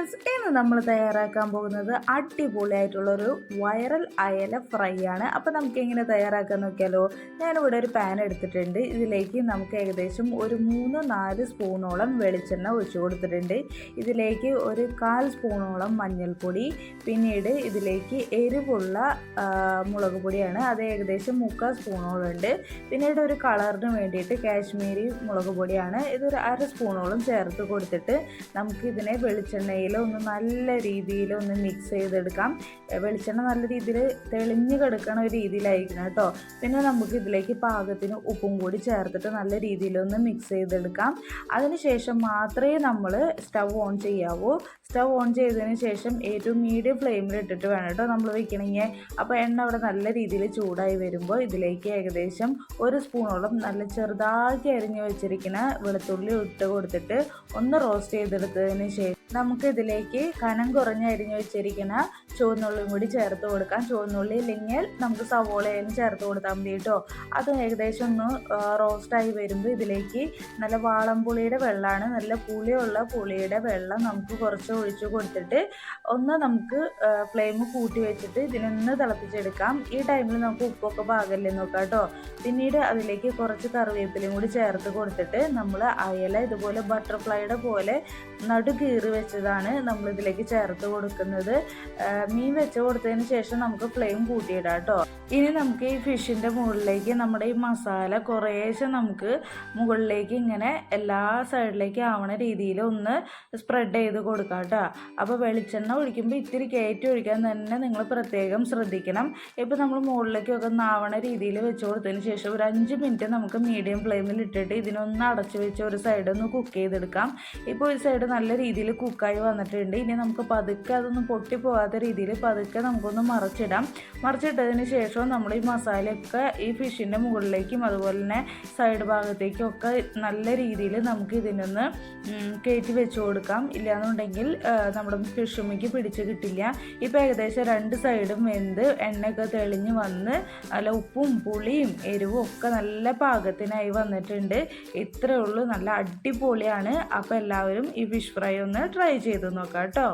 Friends ഇന്ന് നമ്മൾ തയ്യാറാക്കാൻ പോകുന്നത് അടിപൊളിയായിട്ടുള്ളൊരു വൈറൽ അയല ഫ്രൈ ആണ്. അപ്പോൾ നമുക്ക് എങ്ങനെ തയ്യാറാക്കാൻ നോക്കിയാലോ? ഞാനിവിടെ ഒരു പാൻ എടുത്തിട്ടുണ്ട്. ഇതിലേക്ക് നമുക്ക് ഏകദേശം ഒരു മൂന്ന് നാല് സ്പൂണോളം വെളിച്ചെണ്ണ ഒഴിച്ചു കൊടുത്തിട്ടുണ്ട്. ഇതിലേക്ക് ഒരു കാൽ സ്പൂണോളം മഞ്ഞൾപ്പൊടി പിന്നീട് ഇതിലേക്ക് എരിവുള്ള മുളക് പൊടിയാണ്. അത് ഏകദേശം മുക്കാൽ സ്പൂണോളം ഉണ്ട്. പിന്നീട് ഒരു കളറിന് വേണ്ടിയിട്ട് കാശ്മീരി മുളക് പൊടിയാണ്. ഇതൊരു അര സ്പൂണോളം ചേർത്ത് കൊടുത്തിട്ട് നമുക്ക് ഇതിനെ വെളിച്ചെണ്ണയിൽ ഒന്ന് നല്ല രീതിയിൽ ഒന്ന് മിക്സ് ചെയ്തെടുക്കാം. വെളിച്ചെണ്ണ നല്ല രീതിയിൽ തെളിഞ്ഞ് കിടക്കണ ഒരു രീതിയിലായിരിക്കണം കേട്ടോ. പിന്നെ നമുക്ക് ഇതിലേക്ക് പാകത്തിന് ഉപ്പും കൂടി ചേർത്തിട്ട് നല്ല രീതിയിലൊന്ന് മിക്സ് ചെയ്തെടുക്കാം. അതിനുശേഷം മാത്രമേ നമ്മൾ സ്റ്റവ് ഓൺ ചെയ്യാവൂ. സ്റ്റവ് ഓൺ ചെയ്തതിന് ശേഷം ഏറ്റവും മീഡിയം ഫ്ലെയിമിൽ ഇട്ടിട്ട് വേണം കേട്ടോ നമ്മൾ വെക്കണമെങ്കിൽ അപ്പോൾ എണ്ണ അവിടെ നല്ല രീതിയിൽ ചൂടായി വരുമ്പോൾ ഇതിലേക്ക് ഏകദേശം ഒരു സ്പൂണോളം നല്ല ചെറുതാക്കി അരിഞ്ഞ് വെച്ചിരിക്കുന്ന വെളുത്തുള്ളി ഇട്ട് കൊടുത്തിട്ട് ഒന്ന് റോസ്റ്റ് ചെയ്തെടുത്തതിന് ശേഷം നമുക്ക് ഇതിലേക്ക് കനം കുറഞ്ഞ് അരിഞ്ഞ് വെച്ചിരിക്കുന്ന ചുവന്നുള്ളിയും കൂടി ചേർത്ത് കൊടുക്കാം. ചുവന്നുള്ളി ഇല്ലെങ്കിൽ നമുക്ക് സവോളയും ചേർത്ത് കൊടുത്താൽ മതി കേട്ടോ. അത് ഏകദേശം ഒന്ന് റോസ്റ്റായി വരുമ്പോൾ ഇതിലേക്ക് നല്ല വാളംപുളിയുടെ വെള്ളമാണ്. നല്ല പുളിയുള്ള പുളിയുടെ വെള്ളം നമുക്ക് കുറച്ച് ഒഴിച്ചു കൊടുത്തിട്ട് ഒന്ന് നമുക്ക് ഫ്ലെയിം കൂട്ടി വെച്ചിട്ട് ഇതിനൊന്ന് തിളപ്പിച്ചെടുക്കാം. ഈ ടൈമിൽ നമുക്ക് ഉപ്പൊക്കെ പാകല്ലേ നോക്കാം കേട്ടോ. പിന്നീട് അതിലേക്ക് കുറച്ച് കറിവേപ്പിലയും കൂടി ചേർത്ത് കൊടുത്തിട്ട് നമ്മൾ അയല ഇതുപോലെ ബട്ടർഫ്ലൈയുടെ പോലെ നടു കീറി വെച്ചതാണ് നമ്മൾ ഇതിലേക്ക് ചേർത്ത് കൊടുക്കുന്നത്. മീൻ വെച്ച് കൊടുത്തതിന് ശേഷം നമുക്ക് ഫ്ലെയിം കൂട്ടിയിടാം കേട്ടോ. ഇനി നമുക്ക് ഈ ഫിഷിന്റെ മുകളിലേക്ക് നമ്മുടെ ഈ മസാല കുറേശ്ശെ നമുക്ക് മുകളിലേക്ക് ഇങ്ങനെ എല്ലാ സൈഡിലേക്ക് ആവണ രീതിയിൽ ഒന്ന് സ്പ്രെഡ് ചെയ്ത് കൊടുക്കാം കേട്ടോ. അപ്പോൾ വെളിച്ചെണ്ണ ഒഴിക്കുമ്പോൾ ഇത്തിരി കയറ്റി ഒഴിക്കാൻ തന്നെ നിങ്ങൾ പ്രത്യേകം ശ്രദ്ധിക്കണം. ഇപ്പോൾ നമ്മൾ മുകളിലേക്കൊക്കെ നാവണ രീതിയിൽ വെച്ച് കൊടുത്തതിന് ശേഷം ഒരു അഞ്ച് മിനിറ്റ് നമുക്ക് മീഡിയം ഫ്ലെയിമിൽ ഇട്ടിട്ട് ഇതിനൊന്ന് അടച്ചു വെച്ച് ഒരു സൈഡ് ഒന്ന് കുക്ക് ചെയ്തെടുക്കാം. ഇപ്പോൾ ഒരു സൈഡ് നല്ല രീതിയിൽ കുക്കായി വന്നിട്ടുണ്ട്. ഇനി നമുക്ക് പതുക്കെ അതൊന്നും പൊട്ടിപ്പോകാത്ത രീതിയിൽ പതുക്കെ നമുക്കൊന്ന് മറിച്ചിടാം. മറിച്ചിട്ടതിന് ശേഷം നമ്മൾ ഈ മസാലയൊക്കെ ഈ ഫിഷിന്റെ മുകളിലേക്കും അതുപോലെ തന്നെ സൈഡ് ഭാഗത്തേക്കും ഒക്കെ നല്ല രീതിയിൽ നമുക്ക് ഇതിനൊന്ന് കയറ്റി വെച്ച് കൊടുക്കാം. ഇല്ലാന്നുണ്ടെങ്കിൽ നമ്മുടെ ഫിഷുമ്മയ്ക്ക് പിടിച്ച് കിട്ടില്ല. ഇപ്പോൾ ഏകദേശം രണ്ട് സൈഡും വെന്ത് എണ്ണയൊക്കെ തെളിഞ്ഞ് വന്ന് നല്ല ഉപ്പും പുളിയും എരിവും ഒക്കെ നല്ല പാകത്തിനായി വന്നിട്ടുണ്ട്. ഇത്രയേ ഉള്ളൂ. നല്ല അടിപൊളിയാണ്. അപ്പോൾ എല്ലാവരും ഈ ഫിഷ് ഫ്രൈ ഒന്ന് ട്രൈ ചെയ്ത് നോക്കാം കേട്ടോ